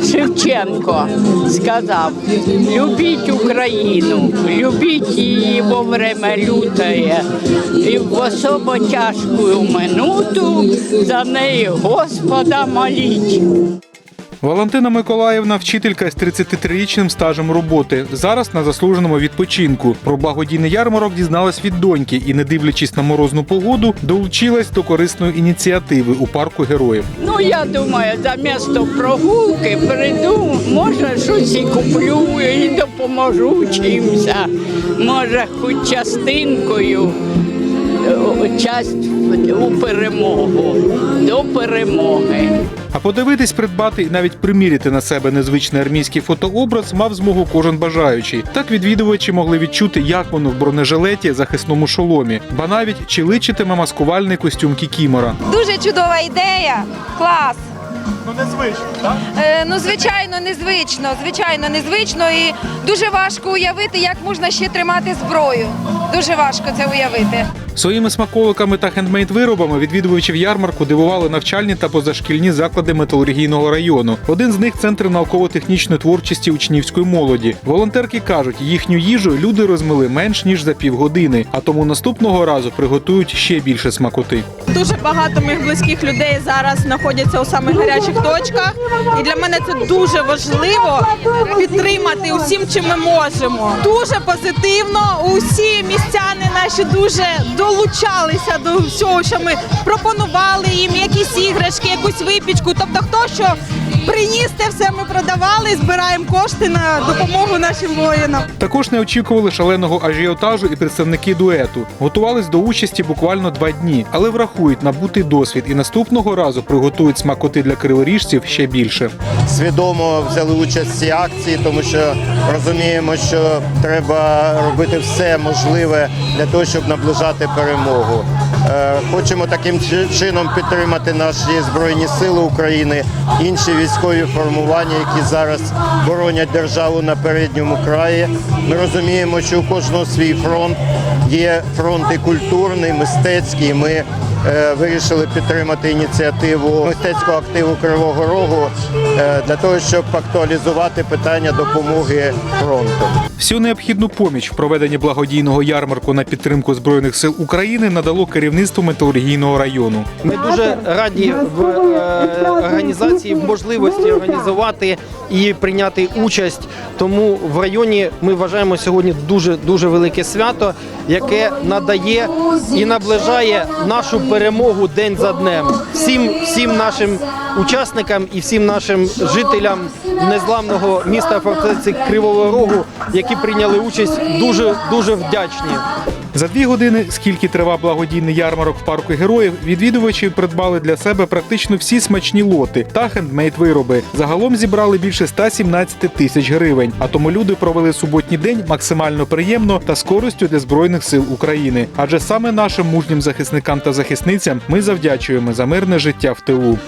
Шевченко сказав: любіть Україну, любіть її во время лютає, і в особо тяжку минуту за неї Господа моліть. Валентина Миколаївна, вчителька з 33-річним стажем роботи. Зараз на заслуженому відпочинку. Про благодійний ярмарок дізналась від доньки і, не дивлячись на морозну погоду, долучилась до корисної ініціативи у парку героїв. Ну, я думаю, замісто прогулки прийду, може, щось і куплю і допоможу чимся. Може, хоч частинкою часть у перемогу, до перемоги. А подивитись, придбати і навіть приміряти на себе незвичний армійський фотообраз мав змогу кожен бажаючий. Так відвідувачі могли відчути, як воно в бронежилеті, захисному шоломі, ба навіть чи личитиме маскувальний костюм Кікімора. Дуже чудова ідея. Клас. Ну незвично, так? Е, ну, звичайно, незвично. Звичайно, незвично і дуже важко уявити, як можна ще тримати зброю. Дуже важко це уявити. Своїми смаколиками та хендмейд-виробами відвідувачів ярмарку дивували навчальні та позашкільні заклади металургійного району. Один з них центр науково-технічної творчості учнівської молоді. Волонтерки кажуть, їхню їжу люди розмили менш ніж за півгодини, а тому наступного разу приготують ще більше смакоти. Дуже багато моїх близьких людей зараз знаходяться у самих гарячих точках, і для мене це дуже важливо підтримати усім, чим ми можемо. Дуже позитивно. Усі містяни наші дуже долучалися до всього, що ми пропонували їм, якісь іграшки, якусь випічку. Тобто, хто що приніс, те все ми продавали, збираємо кошти на допомогу нашим воїнам. Також не очікували шаленого ажіотажу і представники дуету. Готувались до участі буквально два дні, але врахують набутий досвід і наступного разу приготують смакоти для криворіжців ще більше. свідомо взяли участь в цій акції, тому що розуміємо, що треба робити все можливе для того, щоб наближати перемогу. Е, Хочемо таким чином підтримати наші збройні сили України, інші військові формування, які зараз боронять державу на передньому краї. Ми розуміємо, що у кожного свій фронт є фронт культурний, мистецький. Ми вирішили підтримати ініціативу мистецького активу Кривого Рогу е, для того, щоб актуалізувати питання допомоги фронту. Всю необхідну поміч в проведенні благодійного ярмарку на підтримку збройних сил України надало керівництво металургійного району. Ми дуже раді в е, організації в можливості організувати і прийняти участь. Тому в районі ми вважаємо сьогодні дуже дуже велике свято, яке надає і наближає нашу перемогу день за днем. Всім всім нашим учасникам і всім нашим жителям незламного міста фортеці Кривого Рогу, які прийняли участь, дуже дуже вдячні. За дві години, скільки тривав благодійний ярмарок в парку героїв, відвідувачі придбали для себе практично всі смачні лоти та хендмейд вироби. Загалом зібрали більше 117 тисяч гривень. А тому люди провели суботній день максимально приємно та з користю для збройних сил України. Адже саме нашим мужнім захисникам та захисницям ми завдячуємо за мирне життя в тилу.